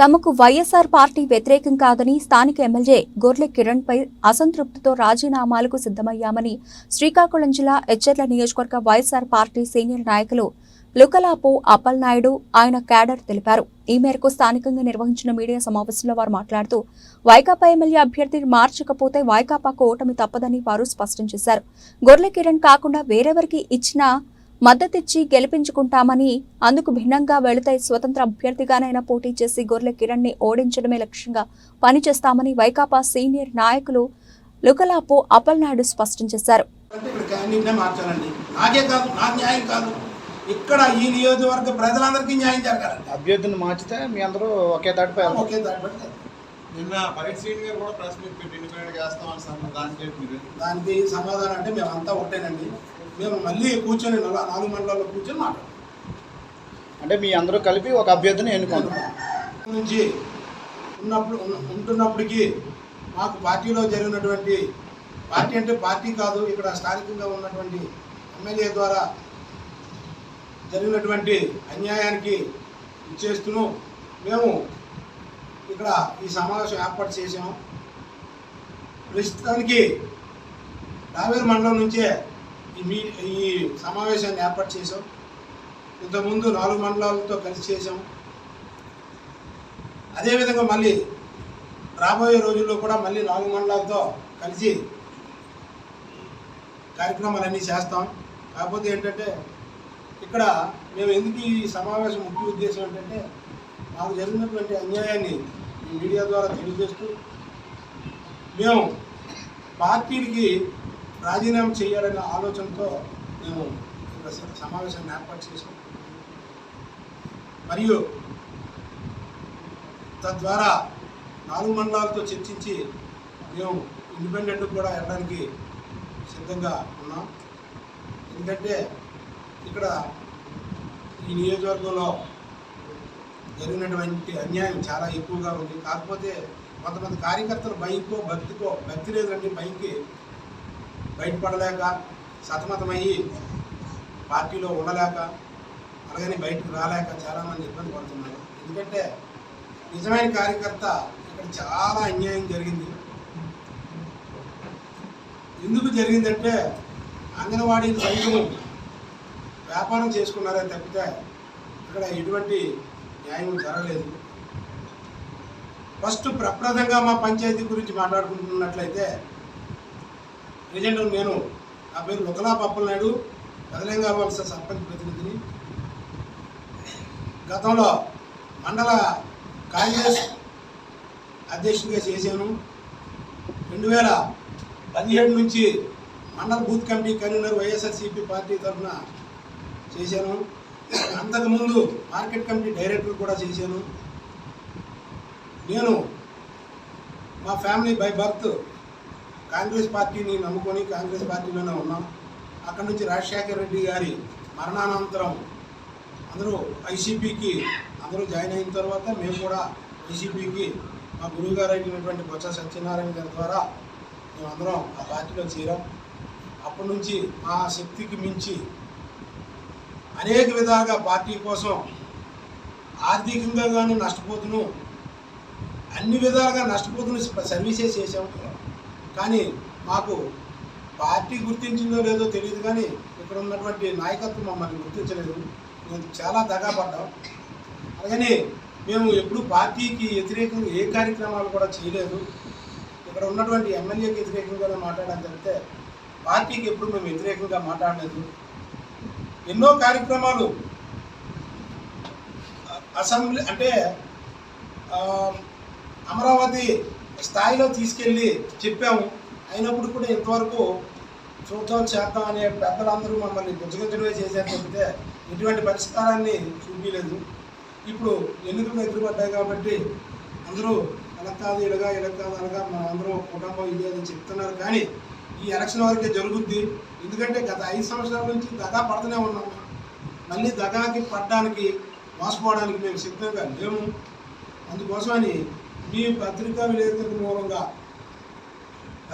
తమకు వైఎస్ఆర్ పార్టీ వ్యతిరేకం కాదని స్థానిక ఎమ్మెల్యే గొర్లె కిరణ్ పై అసంతృప్తితో రాజీనామాలకు సిద్ధమయ్యామని శ్రీకాకుళం జిల్లా ఎచ్చెర్ల నియోజకవర్గ వైఎస్ఆర్ పార్టీ సీనియర్ నాయకులు లుకలాపు అప్పల్ నాయుడు ఆయన క్యాడర్ తెలిపారు. ఈ మేరకు స్థానికంగా నిర్వహించిన మీడియా సమావేశంలో వారు మాట్లాడుతూ వైకాపా ఎమ్మెల్యే అభ్యర్థి మార్చకపోతే వైకాపాకు ఓటమి తప్పదని వారు స్పష్టం చేశారు. గొర్లె కిరణ్ కాకుండా వేరెవరికి ఇచ్చినా మద్దతిచ్చి గెలిపించుకుంటామని అందుకు భిన్నంగా వెళితే స్వతంత్ర అభ్యర్థిగానైనా పోటీ చేసి గొర్రె కిరణ్ని ఓడించడమే లక్ష్యంగా పనిచేస్తామని వైకాపా సీనియర్ నాయకులు లుకలాపు అప్పలనాయుడు స్పష్టం చేశారు. ఇక్కడ క్యాండిడేట్నే మార్చాలండి. నాకే కాదు నాకు న్యాయం కాదు. ఇక్కడ ఈ నియోజకవర్గ ప్రజలందరికీ న్యాయం జరగాలండి. అభ్యర్థిని మార్చితే మీ అందరూ ఒకే. ఒకే నిన్న గారు కూడా ప్రెస్ మీట్ పెట్టి ఇండిపెండెంట్ చేస్తామని దానికి దానికి సమాధానం అంటే మేము అంతా ఒకటేనండి మేము మళ్ళీ కూర్చొని నల- నాలుగు మండలాల్లో కూర్చొని మాట్లాడతాం. అంటే మీ అందరూ కలిపి ఒక అభ్యర్థిని ఎన్నుకుంటారు నుంచి ఉన్నప్పుడు ఉన్న- ఉంటున్నప్పటికీ మాకు పార్టీలో జరిగినటువంటి పార్టీ అంటే పార్టీ కాదు ఇక్కడ స్థానికంగా ఉన్నటువంటి ఎమ్మెల్యే ద్వారా జరిగినటువంటి అన్యాయానికి ఇచ్చేస్తూను మేము ఇక్కడ ఈ సమావేశం ఏర్పాటు చేసాము ప్రస్తుతానికి రావేరు మండలం నుంచే ఈ మీ ఈ సమావేశాన్ని ఏర్పాటు చేసాం ఇంతకుముందు నాలుగు మండలాలతో కలిసి చేసాం అదేవిధంగా మళ్ళీ రాబోయే రోజుల్లో కూడా మళ్ళీ నాలుగు మండలాలతో కలిసి కార్యక్రమాలన్నీ చేస్తాం. కాకపోతే ఏంటంటే ఇక్కడ మేము ఎందుకు ఈ సమావేశం ముఖ్య ఉద్దేశం ఏంటంటే మాకు జరిగినటువంటి అన్యాయాన్ని మీడియా ద్వారా తెలియజేస్తూ మేము పార్టీలకి రాజీనామా చేయాలనే ఆలోచనతో మేము ఇక్కడ సమావేశాన్ని ఏర్పాటు చేసాం మరియు తద్వారా నాలుగు మండలాలతో చర్చించి మేము ఇండిపెండెంట్ కూడా వెళ్ళడానికి సిద్ధంగా ఉన్నాం. ఎందుకంటే ఇక్కడ ఈ నియోజకవర్గంలో జరిగినటువంటి అన్యాయం చాలా ఎక్కువగా ఉంది. కాకపోతే కొంతమంది కార్యకర్తలు భయంకో భక్తికో భక్తి లేదండి భయంకి బయటపడలేక సతమతమయ్యి పార్టీలో ఉండలేక అలాగని బయటకు రాలేక చాలామంది ఇబ్బంది పడుతున్నారు. ఎందుకంటే నిజమైన కార్యకర్త ఇక్కడ చాలా అన్యాయం జరిగింది. ఎందుకు జరిగిందంటే అంగన్వాడీ సైతం వ్యాపారం చేసుకున్నారే తప్పితే ఇక్కడ ఎటువంటి న్యాయం జరగలేదు. ఫస్ట్ ప్రప్రదంగా మా పంచాయతీ గురించి మాట్లాడుకుంటున్నట్లయితే ప్రజెంట్ నేను. నా పేరు లుకలా పప్పలనాయుడు బదలంగా వలస సర్పంచ్ ప్రతినిధిని. గతంలో మండల కాంగ్రెస్ అధ్యక్షుడిగా చేశాను. రెండు వేల పదిహేడు నుంచి మండల booth committee convener YSRCP party తరఫున చేశాను. అంతకుముందు మార్కెట్ కమిటీ డైరెక్టర్ కూడా చేశాను. నేను మా ఫ్యామిలీ బై బర్త్ కాంగ్రెస్ పార్టీని నమ్ముకొని కాంగ్రెస్ పార్టీలోనే ఉన్నాం. అక్కడి నుంచి రాజశేఖర రెడ్డి గారి మరణానంతరం అందరూ ఐసీపీకి అందరూ జాయిన్ అయిన తర్వాత మేము కూడా ఐసీపీకి మా గురువు గారు అయినటువంటి బొత్స సత్యనారాయణ గారి ద్వారా మేమందరం ఆ పార్టీలో చేరాం. అప్పటి నుంచి మా శక్తికి మించి అనేక విధాలుగా పార్టీ కోసం ఆర్థికంగా కానీ నష్టపోతును అన్ని విధాలుగా నష్టపోతున్న సర్వీసెస్ చేసాం కానీ మాకు పార్టీ గుర్తించిందో లేదో తెలియదు కానీ ఇక్కడ ఉన్నటువంటి నాయకత్వం మమ్మల్ని గుర్తించలేదు. మేము చాలా దగాపడ్డాం అలాగని మేము ఎప్పుడు పార్టీకి వ్యతిరేకంగా ఏ కార్యక్రమాలు కూడా చేయలేదు. ఇక్కడ ఉన్నటువంటి ఎమ్మెల్యేకి వ్యతిరేకంగానే మాట్లాడడం జరిగితే పార్టీకి ఎప్పుడు మేము వ్యతిరేకంగా మాట్లాడలేదు. ఎన్నో కార్యక్రమాలు అసెంబ్లీ అంటే అమరావతి స్థాయిలో తీసుకెళ్ళి చెప్పాము. అయినప్పుడు కూడా ఇంతవరకు చూద్దాం చేద్దాం అనే పెద్దలందరూ మమ్మల్ని బుజ్జగించడమే చేశారు తప్పితే ఎటువంటి పరిష్కారాన్ని చూపించలేదు. ఇప్పుడు ఎన్నికలు ఎదురుపడ్డాయి కాబట్టి అందరూ ఇలా కాదు ఇలాగా ఇలా కాదు అనగా మన అందరూ కుటుంబం ఇది అని చెప్తున్నారు. కానీ ఈ ఎలక్షన్ వరకే జరుగుద్ది. ఎందుకంటే గత ఐదు సంవత్సరాల నుంచి దగా పడుతూనే ఉన్నాం. మళ్ళీ దగాకి పడడానికి మోసపోవడానికి మేము సిద్ధంగా లేము. అందుకోసమని మీ పత్రికా విలేకరుల మూలంగా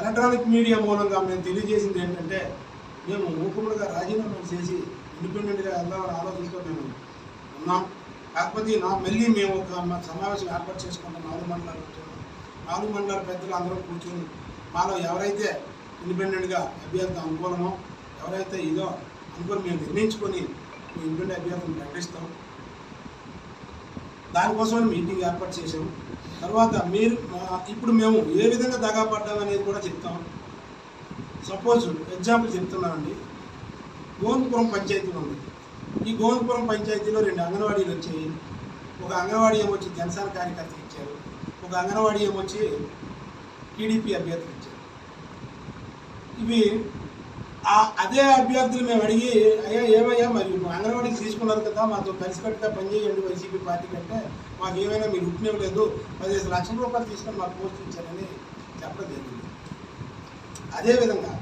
ఎలక్ట్రానిక్ మీడియా మూలంగా మేము తెలియజేసింది ఏంటంటే మేము మూకుములుగా రాజీనామా చేసి ఇండిపెండెంట్గా వెళ్దామని ఆలోచనతో మేము ఉన్నాం. కాకపోతే నా మళ్ళీ మేము ఒక సమావేశం ఏర్పాటు చేసుకున్నాం నాలుగు మండలాలు నాలుగు మండలాల పెద్దలు అందరం కూర్చొని మాలో ఎవరైతే ఇండిపెండెంట్గా అభ్యర్థి అనుకూలమో ఎవరైతే ఇదో అనుకుని మేము నిర్ణయించుకొని మేము ఇండిపెండెంట్ అభ్యర్థిని ప్రకటిస్తాం. దానికోసం మీటింగ్ ఏర్పాటు చేసాం తర్వాత మీరు ఇప్పుడు మేము ఏ విధంగా దగా పడ్డాం అనేది కూడా చెప్తాం. సపోజ్ ఎగ్జాంపుల్ చెప్తున్నానండి. గోవిందపురం పంచాయతీ ఉంది. ఈ గోవిందపురం పంచాయతీలో రెండు అంగన్వాడీలు వచ్చాయి. ఒక అంగన్వాడీ ఏమొచ్చి జనసేన కార్యకర్తలు ఇచ్చారు. ఒక అంగన్వాడీ ఏమొచ్చి టీడీపీ అభ్యర్థులు ఇచ్చారు. ఇవి అదే అభ్యర్థులు మేము అడిగి అయ్యా ఏమయ్యా మరి అంగన్వాడీకి తీసుకున్నారు కదా మాతో కలిసికట్టుగా పనిచేయండి వైసీపీ పార్టీ కంటే మాకు ఏమైనా మీరు లేదు పదిహేను లక్షల రూపాయలు తీసుకొని మాకు పోస్ట్ ఇచ్చారని చెప్పడం జరిగింది. అదేవిధంగా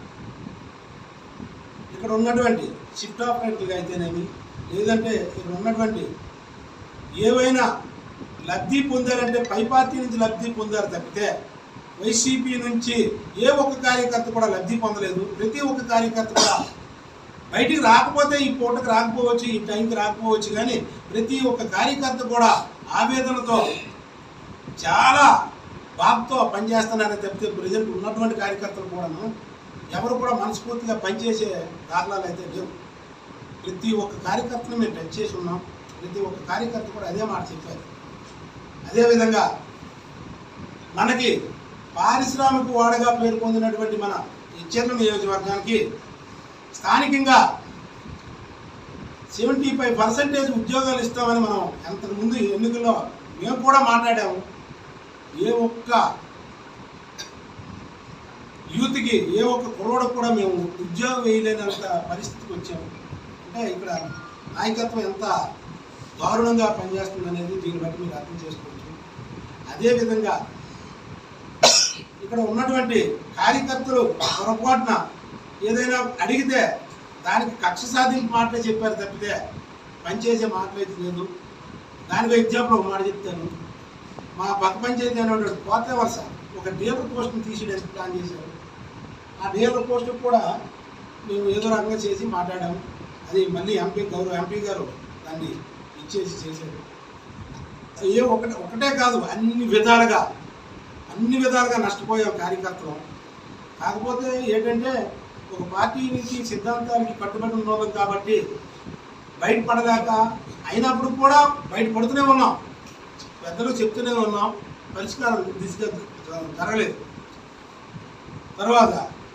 ఇక్కడ ఉన్నటువంటి షిఫ్ట్ ఆపరేటర్లుగా అయితేనేమి లేదంటే ఇక్కడ ఉన్నటువంటి ఏవైనా లబ్ధి పొందారంటే పై పార్టీ నుంచి లబ్ధి పొందారు తప్పితే వైసీపీ నుంచి ఏ ఒక్క కార్యకర్త కూడా లబ్ధి పొందలేదు. ప్రతి ఒక్క కార్యకర్త కూడా బయటికి రాకపోతే ఈ పూటకి రాకపోవచ్చు ఈ టైంకి రాకపోవచ్చు కానీ ప్రతి ఒక్క కార్యకర్త కూడా ఆవేదనతో చాలా బాధతో పనిచేస్తున్నారని తప్పితే ప్రజెంట్ ఉన్నటువంటి కార్యకర్తలు కూడాను ఎవరు కూడా మనస్ఫూర్తిగా పనిచేసే దాఖలాలు అయితే లేవు. ప్రతి ఒక్క కార్యకర్తను మేము టచ్ చేసి ఉన్నాం. ప్రతి ఒక్క కార్యకర్త కూడా అదే మాట చెప్పారు. అదేవిధంగా మనకి పారిశ్రామిక వాడగా పేరు పొందినటువంటి మన ఇచ్చెర్ల నియోజకవర్గానికి స్థానికంగా సెవెంటీ ఫైవ్ పర్సెంటేజ్ ఉద్యోగాలు ఇస్తామని మనం ఎంతకుముందు ఎన్నికల్లో మేము కూడా మాట్లాడాము. ఏ ఒక్క యూత్కి ఏ ఒక్క కులవడకు కూడా మేము ఉద్యోగం వేయలేనంత పరిస్థితికి వచ్చాము. అంటే ఇక్కడ నాయకత్వం ఎంత దారుణంగా పనిచేస్తుంది అనేది దీన్ని బట్టి మీరు అర్థం చేసుకోవచ్చు. అదేవిధంగా ఇక్కడ ఉన్నటువంటి కార్యకర్తలు పొరపాటున ఏదైనా అడిగితే దానికి కక్ష సాధింపు మాటలే చెప్పారు తప్పితే పనిచేసే మాటలైతే లేదు. దానికి ఎగ్జాంపుల్ ఒక మాట చెప్తాను. మా పక్క పంచాయతీ అనేటువంటి కోత వరుస ఒక డీలర్ పోస్ట్ని తీసేయడానికి ప్లాన్ చేశారు. ఆ డీలర్ పోస్ట్ కూడా మేము ఏదో రకంగా చేసి మాట్లాడాము. అది మళ్ళీ ఎంపీ గౌరవ ఎంపీ గారు దాన్ని ఇచ్చేసి చేశారు. ఏ ఒకటే ఒకటే కాదు అన్ని విధాలుగా అన్ని విధాలుగా నష్టపోయాం కార్యకర్తలు. కాకపోతే ఏంటంటే ఒక పార్టీ నుంచి సిద్ధాంతానికి కట్టుబడి ఉన్నాం కాబట్టి బయటపడలేక అయినప్పుడు కూడా బయటపడుతూనే ఉన్నాం. పెద్దలు చెప్తూనే ఉన్నాం. పరిష్కారం దిశగా జరగలేదు. తర్వాత